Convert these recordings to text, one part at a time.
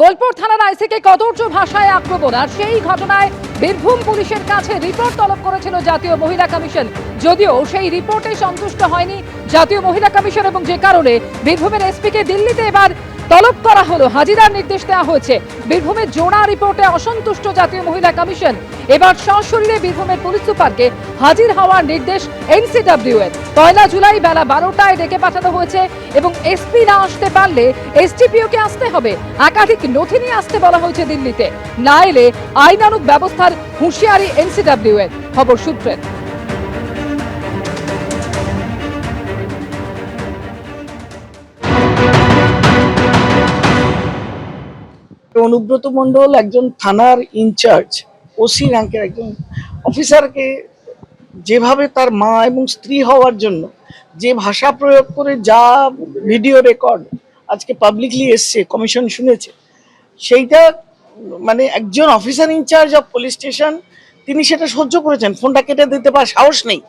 বোলপুর থানার আইসিকে কদর্য ভাষায় আক্রমণ, আর সেই ঘটনায় বীরভূম পুলিশের কাছে রিপোর্ট তলব করেছিল জাতীয় মহিলা কমিশন। যদিও সেই রিপোর্টে সন্তুষ্ট হয়নি জাতীয় মহিলা কমিশন, এবং যে কারণে বীরভূমের এসপিকে দিল্লিতে এবার তলব করা হলো। হাজিরার নির্দেশ দেওয়া হয়েছে। বীরভূমের জোড়া রিপোর্টে অসন্তুষ্ট জাতীয় মহিলা কমিশন। এবার সশরীরে বীরভূমের পুলিশ সুপারকে হাজির হওয়ার নির্দেশ এনসিডাব্লিউ এর পয়লা জুলাই বেলা বারোটায় ডেকে পাঠানো হয়েছে এবং এসপি না আসতে পারলে এসটিপিও কে আসতে হবে। একাধিক নথি নিয়ে আসতে বলা হয়েছে দিল্লিতে। না এলে আইনানুগ ব্যবস্থার হুঁশিয়ারি এনসিডাব্লিউ এর খবর সূত্রের। অনুব্রত মণ্ডল একজন থানার ইনচার্জ, ওসি র্যাঙ্কের একজন অফিসারকে যেভাবে তার মা এবং স্ত্রী হওয়ার জন্য যে ভাষা প্রয়োগ করে যা ভিডিও রেকর্ড আজকে পাবলিকলি এসছে, কমিশন শুনেছে, সেইটা মানে একজন officer in charge of police station, তিনি সেটা সহ্য করেছেন, ফোনটা কেটে দিতে পার সাহস নেই।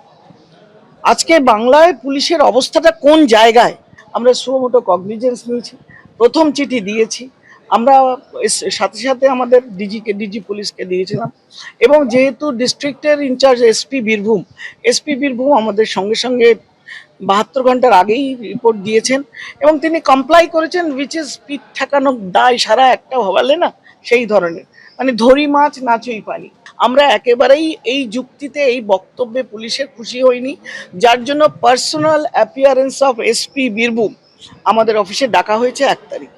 আজকে বাংলায় পুলিশের অবস্থাটা কোন জায়গায়? আমরা সুমোটো কগনিজেন্স নিয়েছি, প্রথম চিঠি দিয়েছি আমরা সাথে সাথে আমাদের ডিজিকে ডিজি পুলিশকে দিয়েছিলাম। এবং যেহেতু ডিস্ট্রিক্টের in charge SP Birbhum SP Birbhum আমাদের সঙ্গে সঙ্গে বাহাত্তর ঘণ্টার আগেই রিপোর্ট দিয়েছেন এবং তিনি কমপ্লাই করেছেন উইচ ইজ পিঠ ঠেকানো দায় সারা একটা হবালে না, সেই ধরনের। মানে ধরি মাছ নাচই পানি। আমরা একেবারেই এই যুক্তিতে, এই বক্তব্যে পুলিশের খুশি হইনি, যার জন্য personal appearance of SP Birbhum আমাদের অফিসে ডাকা হয়েছে এক তারিখ।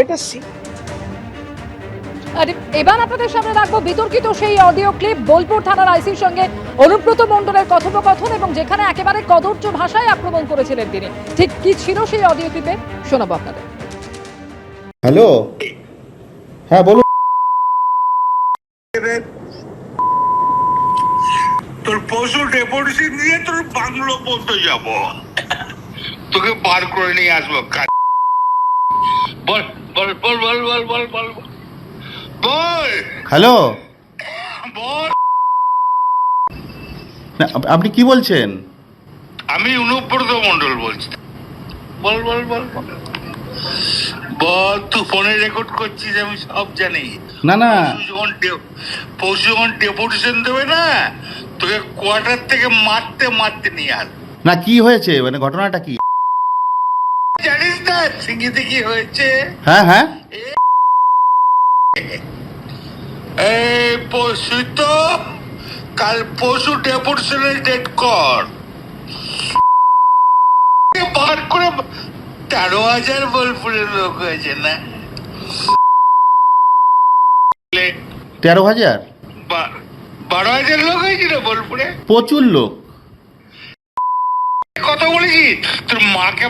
এটা সি। এবার আপনাদের সামনে রাখব বিতর্কিত সেই অডিও ক্লিপ বোলপুর থানার আইসির সঙ্গে অনুব্রত মণ্ডলের কথোপকথন এবং যেখানে একেবারে কদর্য ভাষায় আক্রমণ করেছিলেন তিনি। ঠিক কি ছিল সেই অডিও ক্লিপে শোনাবো আপনাদের। হ্যালো? হ্যাঁ বলুন। তোর পশু ডেপুটেশন দিয়ে তোর বাংলো পর্যন্ত যাব। তোকে বার করে নিয়ে আসব। বল। বল বল বল বল বল বল। বল। হ্যালো? বল। আপনি কি বলছেন? আমি অনুব্রত মন্ডল বলছি। বল বল বল বল। তুই ফোনে রেকর্ড করছিস আমি সব জানি। না না। পরশু যখন ডেপুটেশন দেবে না তোকে কোয়ার্টার থেকে মারতে মারতে নিয়ে আস। না কি হয়েছে? মানে ঘটনাটা কি? জানিস না সিঙ্গিতে কি হয়েছে। হ্যাঁ হ্যাঁ। এই পরশু তো কাল পরশু ডেপুটেশনের ডেট কর। বার করে তেরো হাজার বোলপুরের লোক হয়েছে না? তেরো হাজার? বারো হাজার লোক হয়েছে না বোলপুরে? প্রচুর লোক। কথা বলেছি তোর মাকে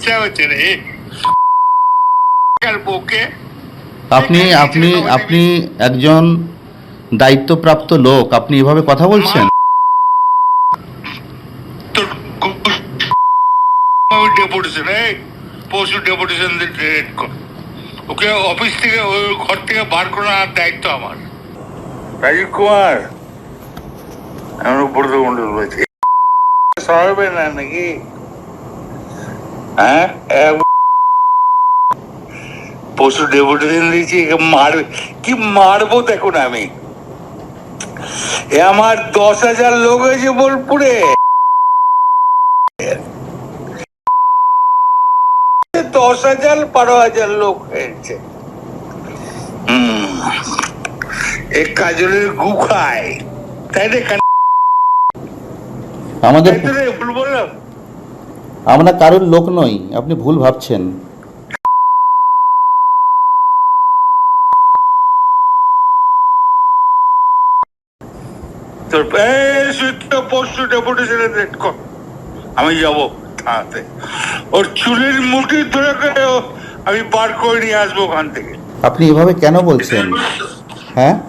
ইচ্ছা হচ্ছে রে বউকে আপনি আপনি আপনি একজন দায়িত্বপ্রাপ্ত লোক আপনি এভাবে কথা বলছেন? ডেপুটেশন এই ডেপুটেশন ওকে অফিস থেকে ওই ঘর থেকে বার করার দায়িত্ব আমার। রাজীব কুমার আমার উপর মন্ডল বলছি না নাকি? হ্যাঁ? ডেপুটেশন দিয়েছি মারবে। কি মারবো দেখুন আমি। এ আমার দশ হাজার লোক হয়েছে বোলপুরে। দশ হাজার বারো হাজার লোক হয়েছে। হুম। এ কাজলের গু খায়। তাই রে আমাদের বললাম। আমরা কারোর লোক নই আপনি ভুল ভাবছেন। পরশু ডেপুটেশনে কর। আমি যাব থানাতে। ওর চুলের মুঠি ধরে আমি বার করে নিয়ে আসব ওখান থেকে। আপনি এভাবে কেন বলছেন? হ্যাঁ?